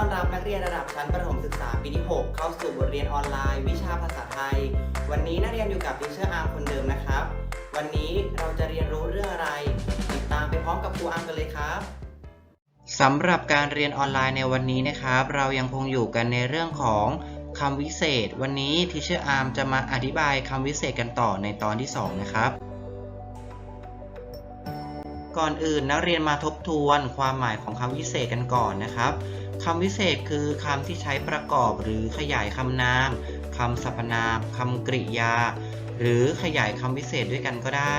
ต้อนรับนักเรียนระดับชั้นประถมศึกษาปีที่ 6 เข้าสู่บทเรียนออนไลน์ วิชาภาษาไทย วันนี้นักเรียนอยู่กับดิเชอร์อาร์มคนเดิมนะครับ วันนี้เราจะเรียนรู้เรื่องอะไร ติดตามไปพร้อมกับครูอาร์มกันเลยครับสำหรับการเรียนออนไลน์ในวันนี้นะครับ เรายังคงอยู่กันในเรื่องของคำวิเศษ วันนี้ทิเชอร์อาร์มจะมาอธิบายคำวิเศษกันต่อในตอนที่ 2 นะครับก่อนอื่นนักเรียนมาทบทวนความหมายของคำวิเศษกันก่อนนะครับ คำวิเศษคือคำที่ใช้ประกอบหรือขยายคำนามคำสรรพนามคำกริยา หรือขยายคำวิเศษด้วยกันก็ได้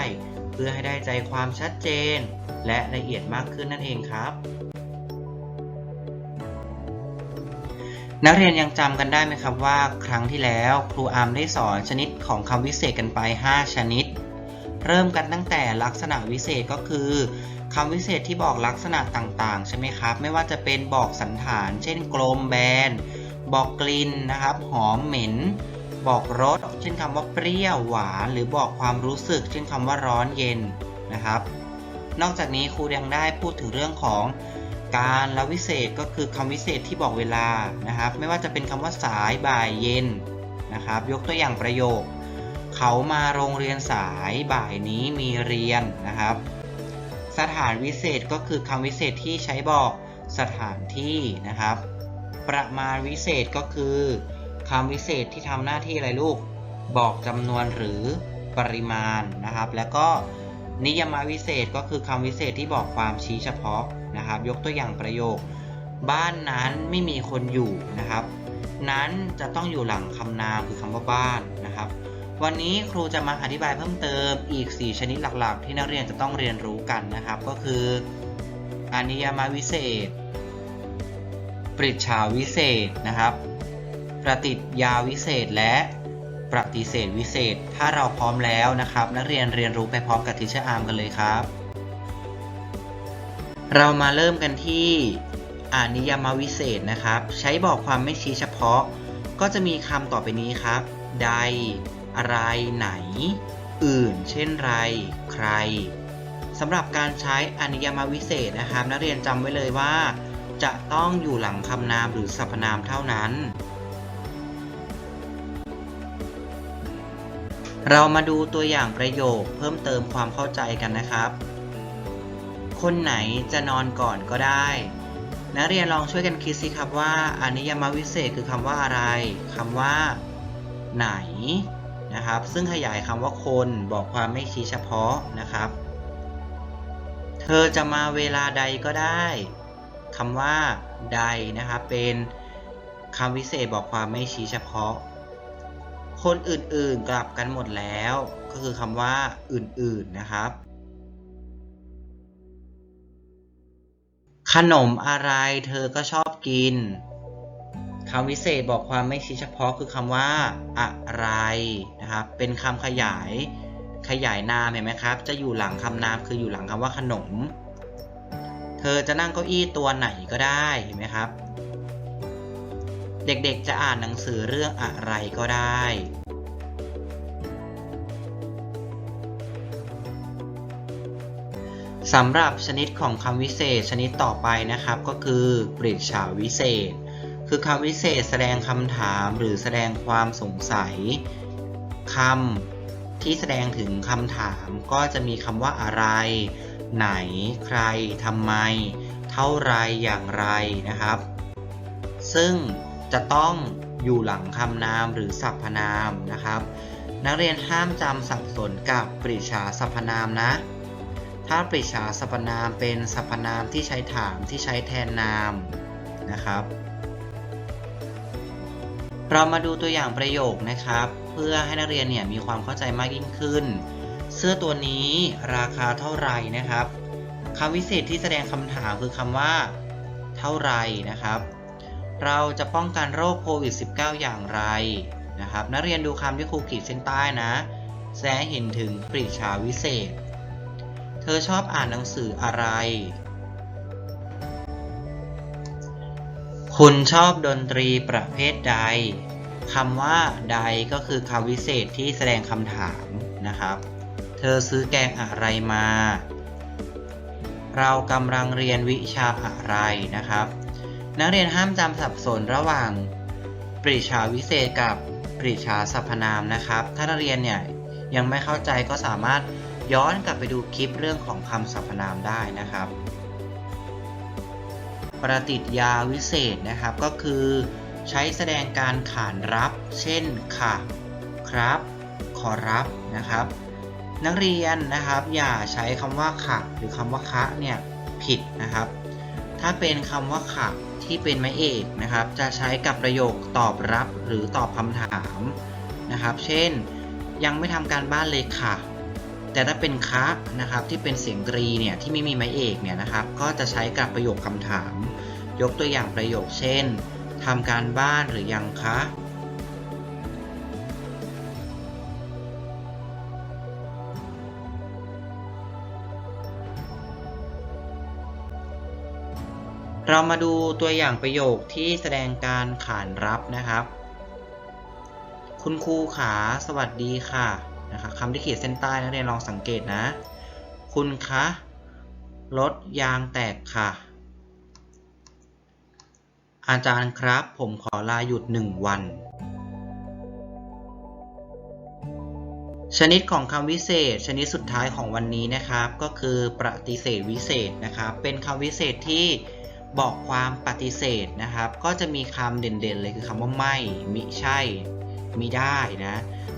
เพื่อให้ได้ใจความชัดเจน และละเอียดมากขึ้นนั่นเองครับ นักเรียนยังจำกันได้ไหมครับว่า ครั้งที่แล้วครูอาร์มได้สอนชนิดของคำวิเศษกันไป 5 ชนิด เริ่มกันตั้งแต่ลักษณะวิเศษก็คือ คำวิเศษที่บอกลักษณะต่างๆ ใช่ไหมครับ ไม่ว่าจะเป็นบอกสันฐาน เช่นกลมแบน บอกกลิ่นนะครับ หอมเหม็น บอกรส เช่นคำว่าเปรี้ยวหวาน หรือบอกความรู้สึก เช่นคำว่าร้อนเย็นนะครับ นอกจากนี้ครูยังได้พูดถึงเรื่องของการละวิเศษก็คือคำวิเศษที่บอกเวลานะครับ ไม่ว่าจะเป็นคำว่าสายบ่ายเย็นนะครับ ยกตัวอย่างประโยค เขามาโรงเรียนสายบ่ายนี้มีเรียนนะครับ สถานวิเศษก็คือคำวิเศษที่ใช้บอกสถานที่นะครับ ประมาณวิเศษก็คือคำวิเศษที่ทำหน้าที่อะไรลูก บอกจำนวนหรือปริมาณนะครับ แล้วก็นิยมวิเศษก็คือคำวิเศษที่บอกความชี้เฉพาะนะครับ ยกตัวอย่างประโยค บ้านนั้นไม่มีคนอยู่นะครับ นั้นจะต้องอยู่หลังคำนามคือคำว่าบ้านนะครับ วันนี้ครูจะมาอธิบายเพิ่มเติมอีก 4 ชนิดหลักๆ ที่นักเรียนจะต้องเรียนรู้กันนะครับ ก็คืออนิยามวิเศษ ปริชาวิเศษนะครับ ประติยาวิเศษและปฏิเสธวิเศษ ถ้าเราพร้อมแล้วนะครับ นักเรียนเรียนรู้ไปพร้อมกับทิชเชอร์อาร์มกันเลยครับ เรามาเริ่มกันที่อานิยามวิเศษนะครับ ใช้บอกความไม่ชี้เฉพาะ ก็จะมีคำต่อไปนี้ครับ ใด อะไรไหน อื่น เช่นไร ใครสำหรับการใช้อนิยมวิเศษนะครับ นักเรียนจำไว้เลยว่า จะต้องอยู่หลังคำนามหรือสรรพนามเท่านั้น เรามาดูตัวอย่างประโยคเพิ่มเติมความเข้าใจกันนะครับ คนไหนจะนอนก่อนก็ได้ นักเรียนลองช่วยกันคิดสิครับว่าอนิยมวิเศษคือคำว่าอะไรคำว่า ไหน นะครับ ซึ่งขยายคำว่าคนบอกความไม่ชี้เฉพาะนะครับ เธอจะมาเวลาใดก็ได้คำว่าใดนะครับเป็นคำวิเศษบอกความไม่ชี้เฉพาะ คนอื่นๆกลับกันหมดแล้ว ก็คือคำว่าอื่นๆนะครับ ขนมอะไรเธอก็ชอบกินคำวิเศษบอกความไม่ชี้เฉพาะคือคำว่า อะไร นะครับ เป็นคำขยายขยายนามเห็นไหมครับ จะอยู่หลังคำนามคืออยู่หลังคำว่าขนม เธอจะนั่งเก้าอี้ตัวไหนก็ได้เห็นไหมครับ เด็กๆจะอ่านหนังสือเรื่องอะไรก็ได้สำหรับชนิดของคำวิเศษชนิดต่อไปนะครับ ก็คือปริชาวิเศษ คือคำวิเศษแสดงคำถามหรือแสดงความสงสัย คำที่แสดงถึงคำถามก็จะมีคำว่าอะไร ไหน ใครทำไม เท่าไรอย่างไรนะครับ ซึ่งจะต้องอยู่หลังคำนามหรือสรรพนามนะครับ นักเรียนห้ามจำสับสนกับปริชาสรรพนามนะ ถ้าปริชาสรรพนามเป็นสรรพนามที่ใช้ถามที่ใช้แทนนามนะครับ เรามาดูตัวอย่างประโยคนะครับ พื่อให้นักเรียนเนี่ยมีความเข้าใจมากยิ่งขึ้น เสื้อตัวนี้ราคาเท่าไหร่นะครับคำวิเศษที่แสดงคำถามคือคำว่า เท่าไหร่นะครับ เราจะป้องกันโรคโควิด -19 อย่างไรนะครับ นักเรียนดูคำที่ครูขีดเส้นใต้นะแสดงเห็นถึงปริชาวิเศษ เธอชอบอ่านหนังสืออะไร คุณชอบดนตรีประเภทใด คำว่าใดก็คือคำวิเศษที่แสดงคำถามนะครับ เธอซื้อแกงอะไรมา เรากำลังเรียนวิชาอะไรนะครับ นักเรียนห้ามจำสับสนระหว่างปริชาวิเศษกับกริชาสรรพนามนะครับ ถ้านักเรียนเนี่ยยังไม่เข้าใจก็สามารถย้อนกลับไปดูคลิปเรื่องของคำสรรพนามได้นะครับ ประติยาวิเศษนะครับก็คือ ใช้แสดงการขานรับ เช่น ค่ะ ครับ ขอรับนะครับ นักเรียนนะครับอย่าใช้คำว่าค่ะ หรือคำว่าคะเนี่ยผิดนะครับ ถ้าเป็นคำว่าค่ะที่เป็นไม้เอกนะครับ จะใช้กับประโยคตอบรับหรือตอบคำถามนะครับ เช่น ยังไม่ทำการบ้านเลยค่ะ แต่ถ้าเป็นคะนะครับที่เป็นเสียงกรีเนี่ยที่ไม่มีไม้เอกเนี่ยนะครับ ก็จะใช้กับประโยคคำถาม ยกตัวอย่างประโยคเช่น ทำการบ้านหรือยังคะ เรามาดูตัวอย่างประโยคที่แสดงการขานรับนะครับ คุณครูขาสวัสดีค่ะนะครับคำที่ขีดเส้นใต้นักเรียนลองสังเกตนะ คุณคะรถยางแตกค่ะ อาจารย์ครับ ผมขอลาหยุด1วัน ชนิดของคำวิเศษ ชนิดสุดท้ายของวันนี้นะครับ ก็คือปฏิเสธวิเศษนะครับ เป็นคำวิเศษที่บอกความปฏิเสธนะครับ ก็จะมีคำเด่นๆเลยคือคำว่าไม่ มิใช่ มิได้นะ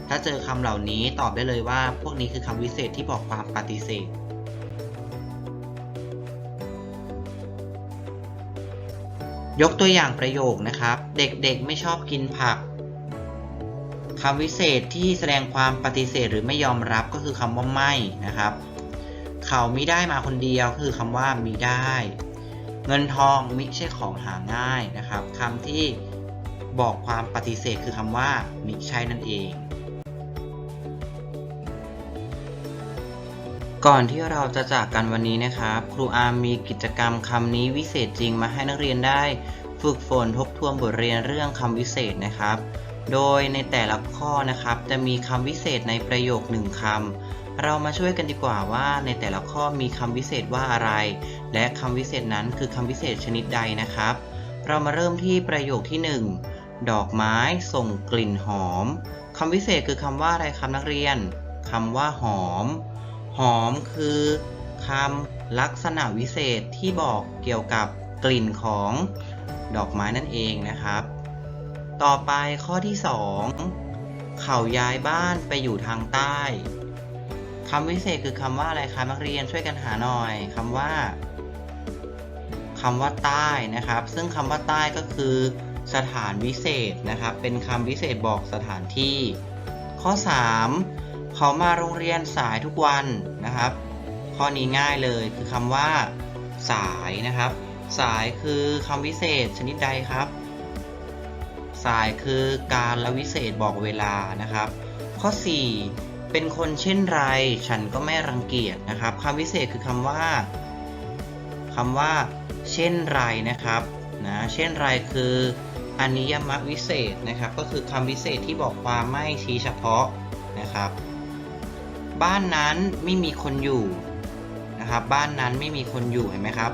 ถ้าเจอคำเหล่านี้ตอบได้เลยว่า พวกนี้คือคำวิเศษที่บอกความปฏิเสธ ยกตัวอย่างประโยคนะครับ เด็กๆไม่ชอบกินผักคำวิเศษที่แสดงความปฏิเสธหรือไม่ยอมรับก็คือคำว่าไม่นะครับ เขามิได้มาคนเดียวคือคำว่ามิได้ เงินทองมิใช่ของหาง่ายนะครับคำที่บอกความปฏิเสธคือคำว่ามิใช่นั่นเอง ก่อนที่เราจะจากกันวันนี้นะครับ ครูอาร์มมีกิจกรรมคำนี้วิเศษจริงมาให้นักเรียนได้ ฝึกฝนทบทวนบทเรียนเรื่องคำวิเศษนะครับ โดยในแต่ละข้อนะครับ จะมีคำวิเศษในประโยคหนึ่งคำเรามาช่วยกันดีกว่าว่าในแต่ละข้อมีคำวิเศษว่าอะไร และคำวิเศษนั้นคือคำวิเศษชนิดใดนะครับ เรามาเริ่มที่ประโยคที่ 1 ดอกไม้ส่งกลิ่นหอมคำวิเศษคือคำว่าอะไรครับนักเรียนคำว่าหอม หอมคือคำลักษณะวิเศษที่บอกเกี่ยวกับกลิ่นของดอกไม้นั่นเองนะครับ ต่อไปข้อที่ 2 เขาย้ายบ้านไปอยู่ทางใต้คำวิเศษคือคำว่าอะไรคะนักเรียนช่วยกันหาหน่อยคำว่าคำว่าใต้นะครับ ซึ่งคำว่าใต้ก็คือ สถานวิเศษนะครับ เป็นคำวิเศษบอกสถานที่ ข้อ 3 เขามาโรงเรียนสายทุกวันนะครับ ข้อนี้ง่ายเลยคือคำว่า สายนะครับ สายคือคำวิเศษชนิดใดครับ สายคือการละวิเศษบอกเวลานะครับ ข้อ 4 เป็นคนเช่นไรฉันก็ไม่รังเกียจนะครับคำวิเศษคือคำว่าคำว่า เช่นไรนะครับนะเช่นไรคืออนิยมวิเศษนะครับ ก็คือคำวิเศษที่บอกความไม่ชี้เฉพาะนะครับ บ้านนั้นไม่มีคนอยู่นะครับบ้านนั้นไม่มีคนอยู่เห็นไหมครับ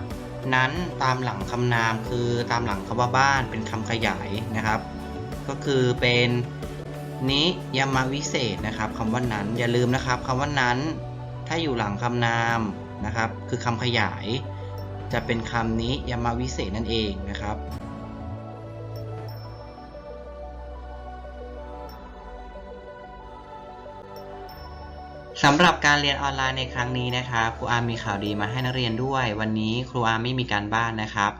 นั้นตามหลังคำนามคือตามหลังคำว่าบ้านเป็นคำขยายนะครับ ก็คือเป็นนิยมวิเศษนะครับคำว่านั้นอย่าลืมนะครับคำว่านั้น ถ้าอยู่หลังคำนามนะครับ คือคำขยาย จะเป็นคำนิยมวิเศษนั่นเองนะครับ สำหรับการเรียนออนไลน์ในครั้งนี้นะครับครูอาร์มมีข่าวดีมาให้นักเรียนด้วย วันนี้ครูอาร์มไม่มีการบ้านนะครับ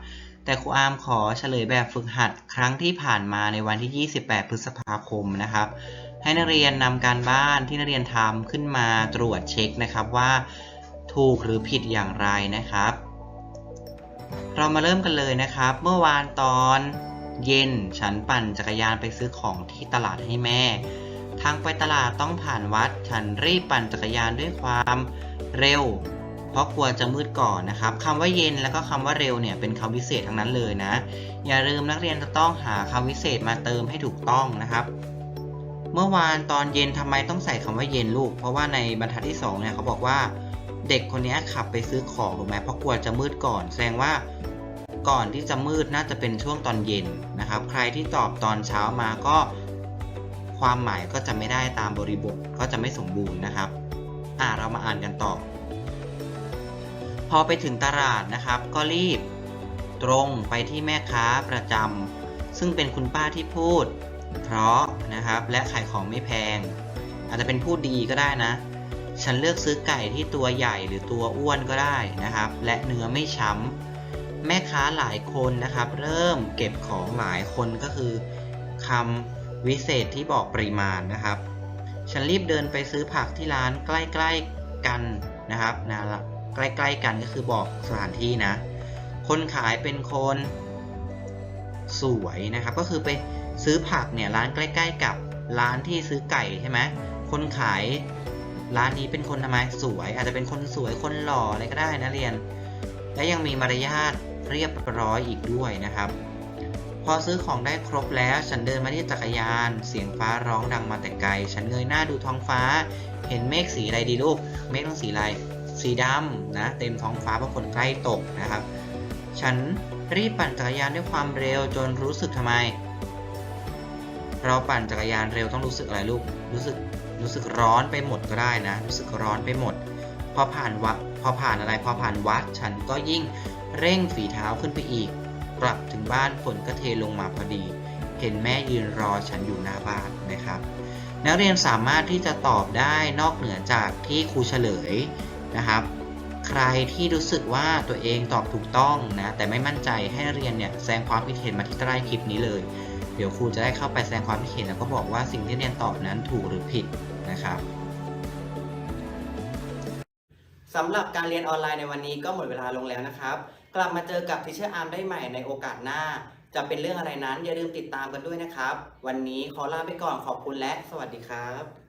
แต่ครูอาร์มขอเฉลยแบบฝึกหัดครั้งที่ผ่านมาในวันที่ 28 พฤษภาคมนะครับ ให้นักเรียนนำการบ้านที่นักเรียนทำขึ้นมาตรวจเช็คนะครับว่าถูกหรือผิดอย่างไรนะครับ เรามาเริ่มกันเลยนะครับ เมื่อวานตอนเย็นฉันปั่นจักรยานไปซื้อของที่ตลาดให้แม่ ทางไปตลาดต้องผ่านวัด ฉันรีบปั่นจักรยานด้วยความเร็ว เพราะกลัวจะมืดก่อนนะครับคำว่าเย็นแล้วก็คำว่าเร็วเนี่ยเป็นคำวิเศษทั้งนั้นเลยนะ อย่าลืมนักเรียนจะต้องหาคำวิเศษมาเติมให้ถูกต้องนะครับ เมื่อวานตอนเย็นทำไมต้องใส่คำว่าเย็นลูก เพราะว่าในบรรทัดที่2เนี่ยเขาบอกว่าเด็กคนนี้ขับไปซื้อของถูกไหมเพราะกลัวจะมืดก่อนแสดงว่าก่อนที่จะมืดน่าจะเป็นช่วงตอนเย็นนะครับ ใครที่ตอบตอนเช้ามาก็ ความหมายก็จะไม่ได้ตามบริบทก็จะไม่สมบูรณ์นะครับอ่าเรามาอ่านกันต่อ พอไปถึงตลาดนะครับ ก็รีบตรงไปที่แม่ค้าประจำซึ่งเป็นคุณป้าที่พูด เพราะนะครับและขายของไม่แพง อาจจะเป็นพูดดีก็ได้นะ ฉันเลือกซื้อไก่ที่ตัวใหญ่หรือตัวอ้วนก็ได้นะครับ และเนื้อไม่ช้ำแม่ค้าหลายคนนะครับ เริ่มเก็บของหลายคนก็คือคำ วิเศษที่บอกปริมาณนะครับ ฉันรีบเดินไปซื้อผักที่ร้านใกล้ๆกันนะครับนะใกล้ๆกันก็คือบอกสถานที่นะ คนขายเป็นคนสวยนะครับ ก็คือไปซื้อผักเนี่ยร้านใกล้ ๆ กับร้านที่ซื้อไก่ใช่ไหมคนขายร้านนี้เป็นคนทำไมสวย อาจจะเป็นคนสวยคนหล่ออะไรก็ได้นะเรียน และยังมีมารยาทเรียบร้อยอีกด้วยนะครับ พอซื้อของได้ครบแล้ว ฉันเดินมาที่จักรยาน เสียงฟ้าร้องดังมาแต่ไกล ฉันเงยหน้าดูท้องฟ้า เห็นเมฆสีอะไรดีลูก เมฆต้องสีอะไร สีดำนะ เต็มท้องฟ้าเพราะฝนใกล้ตกนะครับ ฉันรีบปั่นจักรยานด้วยความเร็วจนรู้สึกทำไม เราปั่นจักรยานเร็วต้องรู้สึกอะไรลูก รู้สึก รู้สึกร้อนไปหมดก็ได้นะ รู้สึกร้อนไปหมด พอผ่านวัด พอผ่านอะไร พอผ่านวัด ฉันก็ยิ่งเร่งฝีเท้าขึ้นไปอีก กลับถึงบ้านฝนก็เทลงมาพอดี เห็นแม่ยืนรอฉันอยู่หน้าบ้านนะครับ นักเรียนสามารถที่จะตอบได้นอกเหนือจากที่ครูเฉลยนะครับ ใครที่รู้สึกว่าตัวเองตอบถูกต้องนะแต่ไม่มั่นใจให้เรียนเนี่ยแสดงความคิดเห็นมาที่ใต้คลิปนี้เลย เดี๋ยวครูจะได้เข้าไปแสดงความคิดเห็นแล้วก็บอกว่าสิ่งที่เรียนตอบนั้นถูกหรือผิดนะครับสำหรับการเรียนออนไลน์ในวันนี้ก็หมดเวลาลงแล้วนะครับ กลับมาเจอกับทิเชอร์อาร์มได้ใหม่ในโอกาสหน้า จะเป็นเรื่องอะไรนั้นอย่าลืมติดตามกันด้วยนะครับ วันนี้ขอลาไปก่อนขอบคุณและสวัสดีครับ